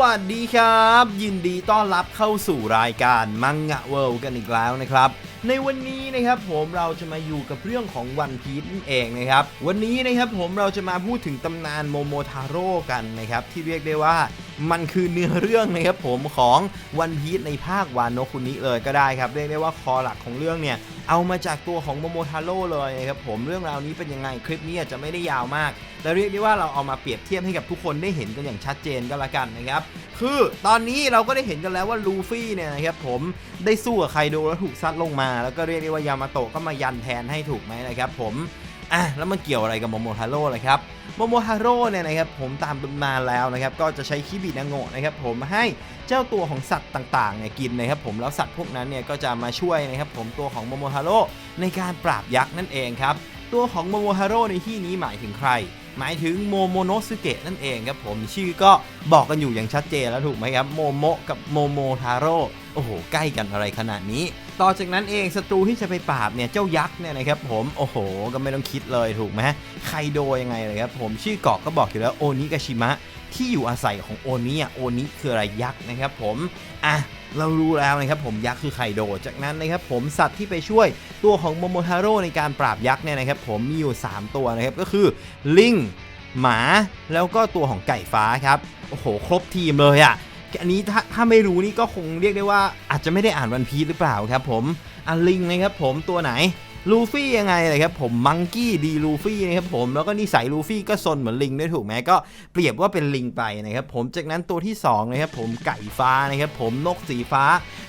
วัสดีครับ ยินดีต้อนรับเข้าสู่รายการมังงะเวิลด์กันอีกแล้วนะครับ ในวันนี้นะครับผมเราจะมาอยู่กับเรื่องของวันพีชนั่นเองนะครับ วันนี้นะครับผมเราจะมาพูดถึงตำนานโมโมทาโร่กันนะครับ ที่เรียกได้ว่ามันคือเนื้อเรื่องนะครับผมของวันพีชในภาควานโนคุนิเลยก็ได้ครับ เรียกได้ว่าคอหลักของเรื่องเนี่ยเอามาจากตัวของโมโมทาโร่เลยนะครับผมเรื่องราวนี้เป็นยังไงคลิปนี้อาจจะไม่ได้ยาวมาก แต่เรียกได้ว่าเราเอามาเปรียบเทียบให้กับทุกคนได้เห็นกันอย่างชัดเจนก็แล้วกันนะครับ คือตอนนี้เราก็ได้เห็นกันแล้วว่าลูฟี่เนี่ยนะครับผมได้สู้กับไคโดแล้วถูกซัดลงมา แล้วก็เรียกได้ว่ายามาโตะก็มายันแทนให้ถูกไหมนะครับผมอะแล้วมันเกี่ยวอะไรกับโมโมทาโร่เลยครับโมโมทาโร่เนี่ยนะครับผมตามตำนานแล้วนะครับก็จะใช้คิบินาโงะนะครับผมให้เจ้าตัวของสัตว์ต่างๆเนี่ยกินนะครับผมแล้วสัตว์พวกนั้นเนี่ยก็จะมาช่วยนะครับผมตัวของโมโมทาโร่ในการปราบยักษ์นั่นเองครับตัวของโมโมฮาโร่ในที่นี้หมายถึงใคร หมายถึงโมโมโนสุเกะนั่นเองครับผมชื่อก็บอกกันอยู่อย่างชัดเจนแล้วถูกไหมครับโมโมกับโมโมทาโร่โอ้โห ใกล้กันอะไรขนาดนี้ ต่อจากนั้นเองศัตรูที่จะไปปราบเนี่ยเจ้ายักษ์เนี่ยนะครับผมโอ้โห ก็ไม่ต้องคิดเลยถูกไหมใครโดยังไงเลยครับผมชื่อเกาะก็บอกอยู่แล้วโอนิกาชิมะ ที่อยู่อาศัยของโอนิอ่โอนิคืออะไรยักษ์นะครับผมอะเรารู้แล้วนะครับผมยักษ์คือไคโด จากนั้นนะครับผมสัตว์ที่ไปช่วยตัวของโมโมทาโร่ในการปราบยักษ์เนี่ยนะครับผมมีอยู่ 3 ตัวนะครับก็คือลิงหมาแล้วก็ตัวของไก่ฟ้าครับโอ้โห ครบทีมเลยอะ่ะอันนี้ถ้าถ้าไม่รู้นี่ก็คงเรียกได้ว่าอาจจะไม่ได้อ่านวันพีซหรือเปล่าครับผมอะลิงนะครับผมตัวไหน ลูฟี่ยังไงเลยครับผมมังกี้ดีลูฟี่นะครับผมแล้วก็นิสัยลูฟี่ก็ซนเหมือนลิงด้วยถูกไหมก็เปรียบว่าเป็นลิงไปนะครับผมจากนั้นตัวที่สองนะครับผมไก่ฟ้านะครับผมนกสีฟ้า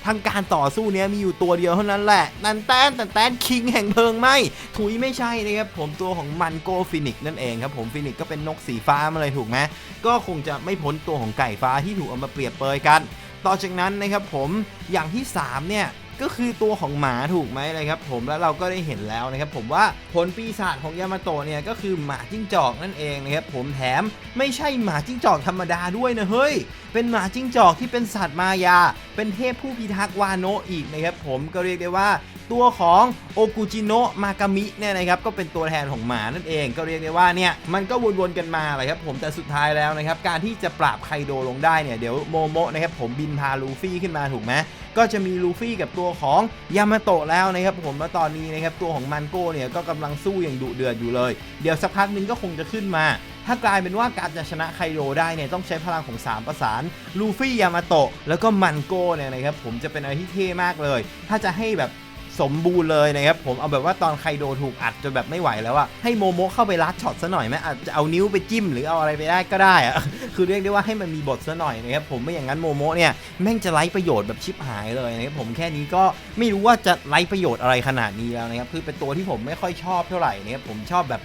ทางการต่อสู้เนี้ยมีอยู่ตัวเดียวเท่านั้นแหละนันแตนแต่แตนคิงแห่งเพลิงไหมถุยไม่ใช่นะครับผมตัวของมันโกฟินิกนั่นเองครับผมฟินิกก็เป็นนกสีฟ้ามาเลยถูกไหมก็คงจะไม่พ้นตัวของไก่ฟ้าที่ถูกเอามาเปรียบเปยกัน ต่อจากนั้นนะครับผมอย่างที่สามเนี่ย ก็คือตัวของหมาถูกไหมเลยครับผมแล้วเราก็ได้เห็นแล้วนะครับผมว่าผลปีศาจของยามาโตะเนี่ยก็คือหมาจิ้งจอกนั่นเองนะครับผมแถมไม่ใช่หมาจิ้งจอกธรรมดาด้วยนะเฮ้ยเป็นหมาจิ้งจอกที่เป็นสัตว์มายา เป็นเทพผู้พิทักษ์วาโนะอีกนะครับผมก็เรียกได้ว่าตัวของโอกุจิโนะมากามิเนี่ยนะครับก็เป็นตัวแทนของหมานั่นเอง ก็เรียกได้ว่าเนี่ยมันก็วนๆกันมาเลยครับผมแต่สุดท้ายแล้วนะครับการที่จะปราบไคโดลงได้เนี่ยเดี๋ยวโมโมะนะครับผมบินพาลูฟี่ขึ้นมาถูกไหมก็จะมีลูฟี่กับตัวของยามาโตะแล้วนะครับผมแล้วตอนนี้นะครับตัวของมันโก้เนี่ยก็กำลังสู้อย่างดุเดือดอยู่เลย เดี๋ยวสักพักหนึงก็คงจะขึ้นมา ถ้ากลายเป็นว่าการจะชนะไคโดได้เนี่ยต้องใช้พลังของ 3 ประสานลูฟี่ยามาโตะแล้วก็มันโก้เนี่ยนะครับผมจะเป็นอะไรที่เท่มากเลย ถ้าจะให้แบบสมบูรณ์เลยนะครับผมเอาแบบว่าตอนไคโดถูกอัดจนแบบไม่ไหวแล้วอะให้โมโมะเข้าไปลัดช็อตซะหน่อยไหมอาจจะเอานิ้วไปจิ้มหรือเอาอะไรไปได้ก็ได้อะคือเรียกได้ว่าให้มันมีบทซะหน่อยนะครับผมไม่อย่างนั้นโมโมะเนี่ยแม่งจะไร้ประโยชน์แบบชิบหายเลยนะครับผมแค่นี้ก็ไม่รู้ว่าจะไร้ประโยชน์อะไรขนาดนี้แล้วนะครับคือเป็นตัวที่ผมไม่ค่อยชอบเท่าไหร่นะครับผมชอบแบบ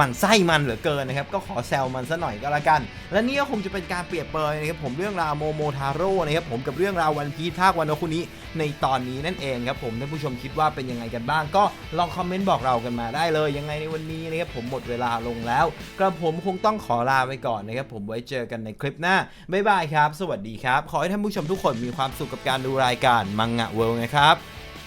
มันไส้มันเหลือเกินนะครับก็ขอแซวมันซะหน่อยก็แล้วกัน และนี่ก็คงจะเป็นการเปรียบเปรยนะครับผมเรื่องราวโมโมทาโร่นะครับผมกับเรื่องราววันพีทาควันโนคุนี้ในตอนนี้นั่นเองครับผมท่านผู้ชมคิดว่าเป็นยังไงกันบ้าง ก็ลองคอมเมนต์บอกเรากันมาได้เลยยังไงในวันนี้นะครับผมหมดเวลาลงแล้วกระผมคงต้องขอลาไปก่อนนะครับผมไว้เจอกันในคลิปหน้าบ๊ายบายครับ สวัสดีครับ ขอให้ท่านผู้ชมทุกคนมีความสุขกับการดูรายการมังงะเวิลด์นะครับ